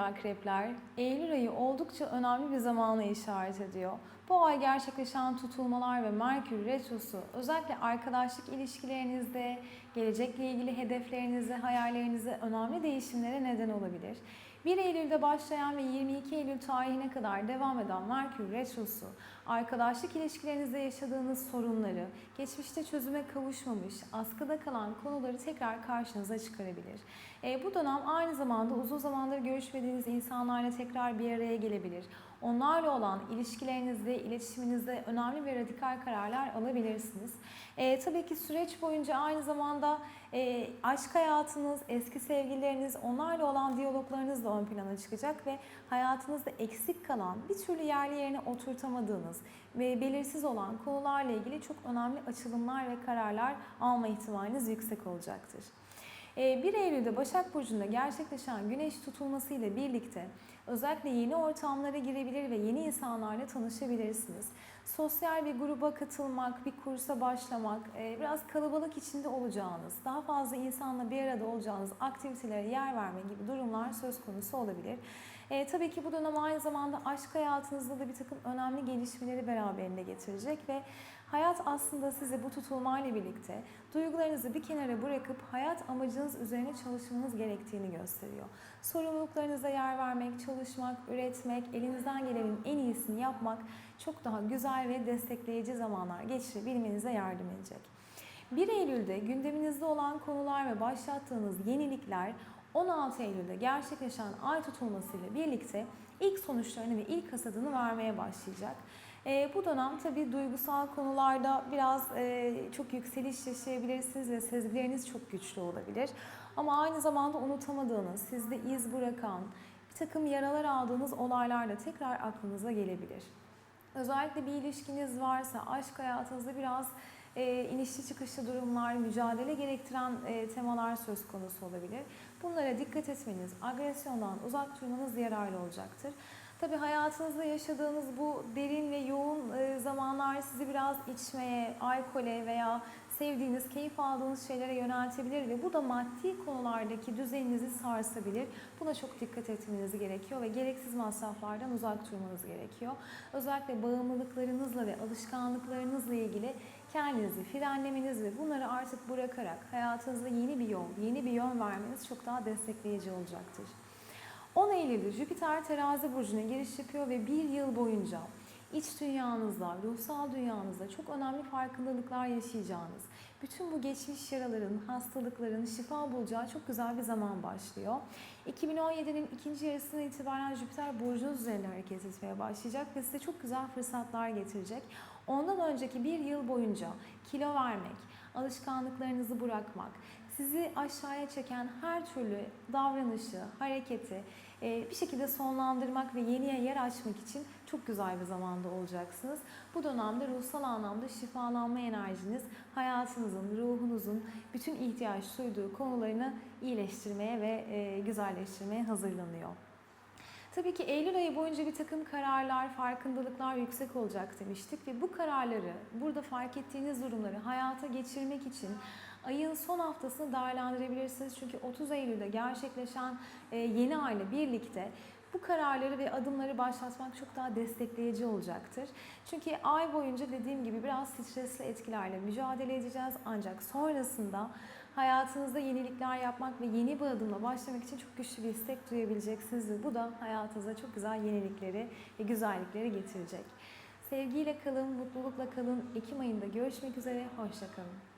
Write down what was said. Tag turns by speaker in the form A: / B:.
A: akrepler, Eylül ayı oldukça önemli bir zamana işaret ediyor. Bu ay gerçekleşen tutulmalar ve Merkür Retrosu özellikle arkadaşlık ilişkilerinizde, gelecekle ilgili hedeflerinizde, hayallerinizde önemli değişimlere neden olabilir. 1 Eylül'de başlayan ve 22 Eylül tarihine kadar devam eden Merkür Retrosu, arkadaşlık ilişkilerinizde yaşadığınız sorunları, geçmişte çözüme kavuşmamış, askıda kalan konuları tekrar karşınıza çıkarabilir. E, bu dönem aynı zamanda uzun zamandır görüşmediğiniz insanlarla tekrar bir araya gelebilir. Onlarla olan ilişkilerinizde, iletişiminizde önemli ve radikal kararlar alabilirsiniz. E, tabii ki süreç boyunca aynı zamanda e, aşk hayatınız, eski sevgilileriniz, onlarla olan diyaloglarınız da ön plana çıkacak ve hayatınızda eksik kalan, bir türlü yerli yerine oturtamadığınız ve belirsiz olan konularla ilgili çok önemli açılımlar ve kararlar alma ihtimaliniz yüksek olacaktır. Ee, 1 Eylül'de Başak Burcu'nda gerçekleşen güneş tutulması ile birlikte özellikle yeni ortamlara girebilir ve yeni insanlarla tanışabilirsiniz. Sosyal bir gruba katılmak, bir kursa başlamak, e, biraz kalabalık içinde olacağınız, daha fazla insanla bir arada olacağınız aktivitelere yer verme gibi durumlar söz konusu olabilir. E, tabii ki bu dönem aynı zamanda aşk hayatınızda da bir takım önemli gelişmeleri beraberinde getirecek ve hayat aslında size bu tutulmayla birlikte duygularınızı bir kenara bırakıp hayat amacınız üzerine çalışmanız gerektiğini gösteriyor. Sorumluluklarınıza yer vermek, çalışmak, üretmek, elinizden gelenin en iyisini yapmak çok daha güzel ve destekleyici zamanlar geçirebilmenize yardım edecek. 1 Eylül'de gündeminizde olan konular ve başlattığınız yenilikler 16 Eylül'de gerçekleşen ay tutulmasıyla birlikte ilk sonuçlarını ve ilk hasadını vermeye başlayacak. E, bu dönem tabii duygusal konularda biraz e, çok yükseliş yaşayabilirsiniz ve sezgileriniz çok güçlü olabilir. Ama aynı zamanda unutamadığınız, sizde iz bırakan, bir takım yaralar aldığınız olaylar da tekrar aklınıza gelebilir. Özellikle bir ilişkiniz varsa aşk hayatınızda biraz e, inişli çıkışlı durumlar, mücadele gerektiren e, temalar söz konusu olabilir. Bunlara dikkat etmeniz, agresyondan uzak durmanız yararlı olacaktır. Tabii hayatınızda yaşadığınız bu derin ve yoğun e, zamanlar sizi biraz içmeye, alkole veya sevdiğiniz, keyif aldığınız şeylere yöneltebilir ve bu da maddi konulardaki düzeninizi sarsabilir. Buna çok dikkat etmeniz gerekiyor ve gereksiz masraflardan uzak durmanız gerekiyor. Özellikle bağımlılıklarınızla ve alışkanlıklarınızla ilgili kendinizi frenlemeniz ve bunları artık bırakarak hayatınızda yeni bir yol, yeni bir yön vermeniz çok daha destekleyici olacaktır. 10 Eylül'de Jüpiter terazi burcuna giriş yapıyor ve bir yıl boyunca iç dünyanızda, ruhsal dünyanızda çok önemli farkındalıklar yaşayacağınız, bütün bu geçmiş yaraların, hastalıkların şifa bulacağı çok güzel bir zaman başlıyor. 2017'nin ikinci yarısından itibaren Jüpiter burcunuz üzerinde hareket etmeye başlayacak ve size çok güzel fırsatlar getirecek. Ondan önceki bir yıl boyunca kilo vermek, alışkanlıklarınızı bırakmak, sizi aşağıya çeken her türlü davranışı, hareketi e, bir şekilde sonlandırmak ve yeniye yer açmak için çok güzel bir zamanda olacaksınız. Bu dönemde ruhsal anlamda şifalanma enerjiniz hayatınızın, ruhunuzun bütün ihtiyaç duyduğu konularını iyileştirmeye ve e, güzelleştirmeye hazırlanıyor. Tabii ki Eylül ayı boyunca bir takım kararlar, farkındalıklar yüksek olacak demiştik ve bu kararları, burada fark ettiğiniz durumları hayata geçirmek için ayın son haftasını değerlendirebilirsiniz. Çünkü 30 Eylül'de gerçekleşen e, yeni ayla birlikte bu kararları ve adımları başlatmak çok daha destekleyici olacaktır. Çünkü ay boyunca dediğim gibi biraz stresli etkilerle mücadele edeceğiz ancak sonrasında hayatınızda yenilikler yapmak ve yeni bir adımla başlamak için çok güçlü bir istek duyabileceksiniz ve bu da hayatınıza çok güzel yenilikleri ve güzellikleri getirecek. Sevgiyle kalın, mutlulukla kalın. Ekim ayında görüşmek üzere, hoşça kalın.